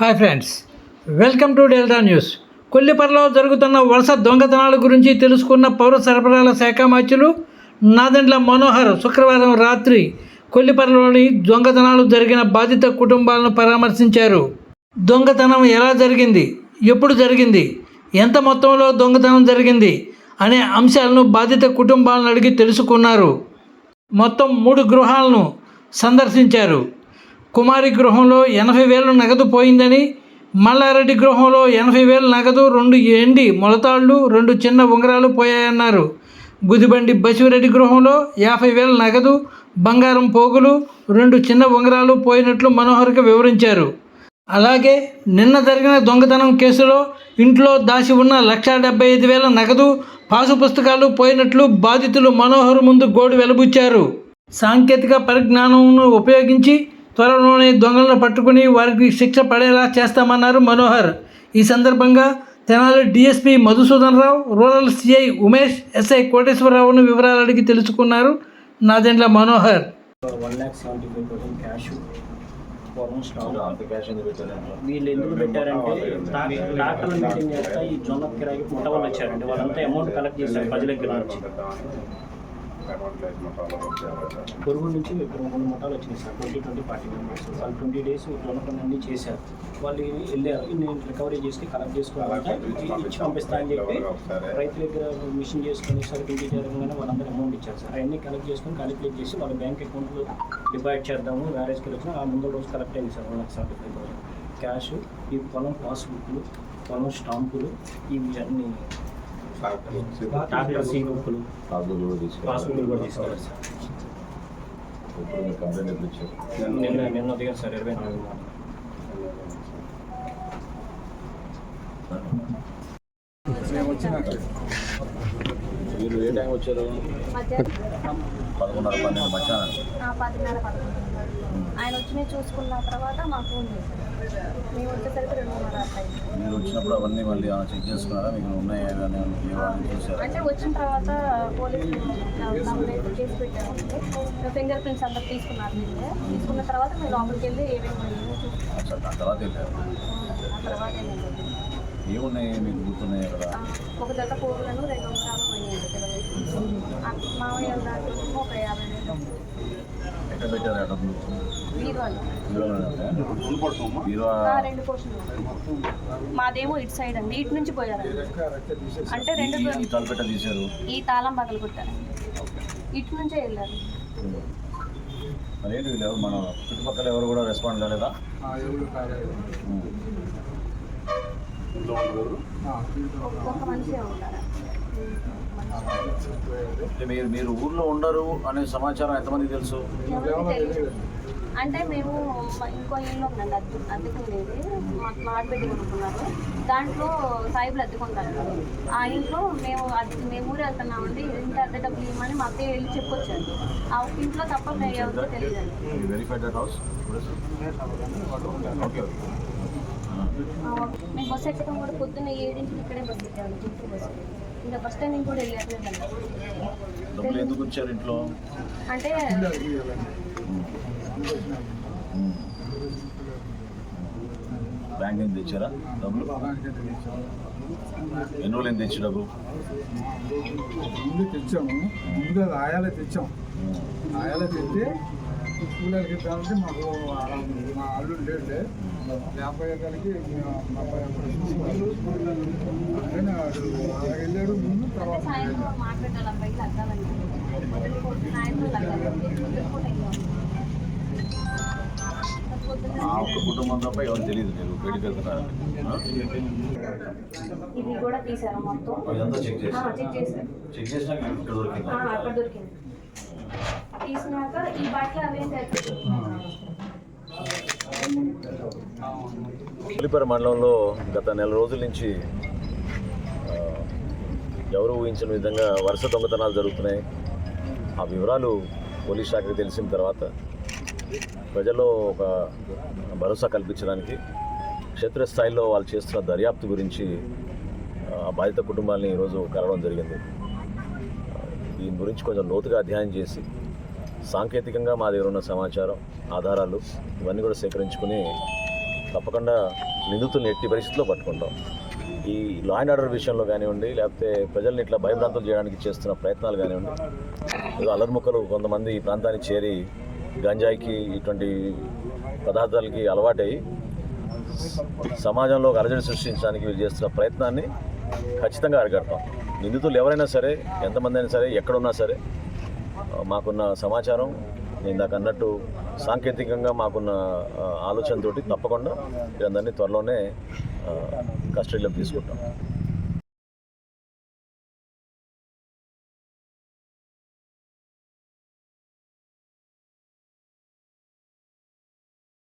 Hi friends welcome to delta news. కొల్లిపరలో జరుగుతున్న వరుస దొంగతనాల గురించి తెలుసుకున్న పౌర సరఫరాల శాఖ మంత్రులు నాదెండ్ల మనోహర్ శుక్రవారం రాత్రి కొల్లిపరలోని దొంగతనాలు జరిగిన బాధిత కుటుంబాలను పరామర్శించారు. దొంగతనం ఎలా జరిగింది? ఎప్పుడు జరిగింది? ఎంత మొత్తంలో దొంగతనం జరిగింది? అనే అంశాలను బాధిత కుటుంబాలను అడిగి తెలుసుకున్నారు. మొత్తం మూడు గృహాలను సందర్శించారు. కుమారి గృహంలో ఎనభై వేలు నగదు పోయిందని మల్లారెడ్డి గృహంలో ఎనభై వేలు నగదు రెండు ఎండి మొలతాళ్ళు రెండు చిన్న ఉంగరాలు పోయాయన్నారు. గుదిబండి బసిరెడ్డి గృహంలో యాభై వేల నగదు బంగారం పోగులు రెండు చిన్న ఉంగరాలు పోయినట్లు మనోహర్కి వివరించారు. అలాగే నిన్న జరిగిన దొంగతనం కేసులో ఇంట్లో దాచి ఉన్న లక్షా డెబ్బై ఐదు వేల నగదు పాసు పుస్తకాలు పోయినట్లు బాధితులు మనోహర్ ముందు గోడు వెలబుచ్చారు. సాంకేతిక పరిజ్ఞానంను ఉపయోగించి త్వరలోనే దొంగలను పట్టుకుని వారికి శిక్ష పడేలా చేస్తామన్నారు మనోహర్. ఈ సందర్భంగా Tenali DSP Madhusudan Rao rural CI Umesh SI కోటేశ్వరరావును వివరాలు అడిగి తెలుసుకున్నారు Nadendla Manohar. One lakh seventy five thousand cash వీళ్ళు ఎందుకు పెట్టారంటే ట్రాక్టర్ మీటింగ్ చేస్తా ఈ జొన్న కిరాయికి ముఠ వాళ్ళు వచ్చారండి. వాళ్ళంతా అమౌంట్ కలెక్ట్ చేశారు ప్రజల దగ్గర నుంచి. పొరుగు నుంచి రెండు రెండు ముఠాలు వచ్చినాయి sir. Twenty twenty forty members. వాళ్ళు ట్వంటీ డేస్ జొన్న అన్ని చేశారు. వాళ్ళు వెళ్ళారు. నేను రికవరీ చేసి కలెక్ట్ చేసుకోవాలంటే. ఇచ్చి పంపిస్తా అని చెప్పి రైతుల దగ్గర మిషన్ చేసుకొని సార్ ట్వంటీ జరగగానే వాళ్ళందరూ అమౌంట్ ఇచ్చారు సార్. అవన్నీ కలెక్ట్ చేసుకొని క్యాలిక్యులేట్ చేసి వాళ్ళ బ్యాంక్ అకౌంట్లో డిపాజిట్ చేద్దాము. మ్యారేజ్కి వచ్చిన ఆ ముందు రోజు కలెక్ట్ అయింది sir. One lakh five thousand cash ఈ పొలం పాస్బుక్లు పొలం స్టాంపులు ఇవి అన్నీ డాక్టర్ సీ. పాస్బుక్లు కూడా తీసుకెళ్ళారు సార్ నిన్న నిన్న దిగారు సార్ ఇరవై నాలుగు మీరు ఏ టైం వచ్చారు పదకొండున్నర పన్నెండు మధ్యాహ్నం పదకొండు ఆయన వచ్చి చూసుకున్న తర్వాత మాకు ఫోన్ చేశారు మీరు వచ్చినప్పుడు అవన్నీ మళ్ళీ చెక్ చేసుకున్నారా? మీకు ఉన్నాయా అంటే వచ్చిన తర్వాత పోలీసులు ఫింగర్ ప్రింట్స్ అంతా తీసుకున్నారు వీళ్ళే తీసుకున్న తర్వాత మేము లోపలికి వెళ్ళి ఏమేమి తర్వాత వెళ్ళారు. ఆ తర్వాత ఏమున్నాయి? మీకు గుర్తున్నాయి కదా? ఒక జత పోగులను రెండు వందలు పోయినాయి మామయ్య దాంట్లో ఒక యాభై ఎక్కడ పెట్టారు మాదేమో ఇటు సైడ్ అండి ఇటు నుంచి పోయారండి అంటే రెండు ఈ- తాళం పగలు కొట్టారండి ఇటు నుంచే వెళ్ళారు. మరి ఏంటి వీళ్ళు ఎవరు? మన చుట్టుపక్కల ఎవరు కూడా రెస్పాండ్ కాలేదా? మనిషి ఉంటారా మీరు మీరు ఊర్లో ఉండరు అనే సమాచారం ఎంతమందికి తెలుసు? అంటే మేము ఇంకో ఇల్లు ఉందండి అద్దె అద్దెకుండేది మా మా ఆడబిడ్డ కొనుక్కున్నారు. దాంట్లో సాయిబులు అద్దెకుంటారు ఆ ఇంట్లో మేము అద్దె మేము ఊరు వెళ్తున్నామండి. ఇంత అద్దె డబ్బులు ఇవ్వమని మా అత్తయ్య వెళ్ళి చెప్పొచ్చారు ఆ ఇంట్లో తప్ప మేము ఎవరికీ తెలియదండి మేము బస్సు ఎక్కడం కూడా పొద్దున్న ఏడింటికి ఇక్కడే బస్సు ఎక్కాము జిప్పు బస్సు ఇంకా బస్ స్టాండింగ్ కూడా డబ్బులు ఎందుకు వచ్చారు ఇంట్లో? అంటే బ్యాంక్ నుంచి తెచ్చారా డబ్బులు? ఎన్ని రోజులు తెచ్చి డబ్బు ముందు తెచ్చాము. ముందు ఆయాలే తెచ్చాం. ఆయాలే తెచ్చి కూలర్కి ఇద్దామంటే మాకు మా అల్లుడు లేడులే యాభై ఎకరాలకి మా అబ్బాయి అక్కడ చూసుకోవాలి. అందుకని వాడు అలా వెళ్ళాడు. ముందు తర్వాత ఆ ఒక్క కుటుంబం తప్ప ఎవరు తెలియదు మీరు బయటికి వెళ్తున్నారు ఇవి కూడా తీసారు మొత్తం? చెక్ చేసి చెక్ చేసినాక ఇక్కడ దొరికింది. తీసినాక ఈ బట్టలు అవేం పులిపర మండలంలో గత నెల రోజుల నుంచి ఎవరు ఊహించిన విధంగా వరుస దొంగతనాలు జరుగుతున్నాయి. ఆ వివరాలు పోలీస్ శాఖకు తెలిసిన తర్వాత ప్రజల్లో ఒక భరోసా కల్పించడానికి క్షేత్రస్థాయిలో వాళ్ళు చేస్తున్న దర్యాప్తు గురించి బాధిత కుటుంబాలని ఈరోజు కలవడం జరిగింది. దీని గురించి కొంచెం లోతుగా అధ్యయనం చేసి సాంకేతికంగా మా దగ్గర ఉన్న సమాచారం ఆధారాలు ఇవన్నీ కూడా సేకరించుకుని తప్పకుండా నిందితుల్ని ఎట్టి పరిస్థితుల్లో పట్టుకుంటాం. ఈ లా అండ్ ఆర్డర్ విషయంలో కానివ్వండి లేకపోతే ప్రజల్ని ఇట్లా భయభ్రాంతులు చేయడానికి చేస్తున్న ప్రయత్నాలు కానివ్వండి ఏదో అల్లరిముక్కలు కొంతమంది ఈ ప్రాంతానికి చేరి గంజాయికి ఇటువంటి పదార్థాలకి అలవాటై సమాజంలో ఒక అలజడి సృష్టించడానికి వీళ్ళు చేస్తున్న ప్రయత్నాన్ని ఖచ్చితంగా అరికడతాం. నిందితులు ఎవరైనా సరే ఎంతమంది అయినా సరే ఎక్కడున్నా సరే మాకున్న సమాచారం నేను ఇందాక అన్నట్టు సాంకేతికంగా మాకున్న ఆలోచనతోటి తప్పకుండా వీరందరినీ త్వరలోనే కస్టడీలో కస్టడీలోకి తీసుకుంటాం.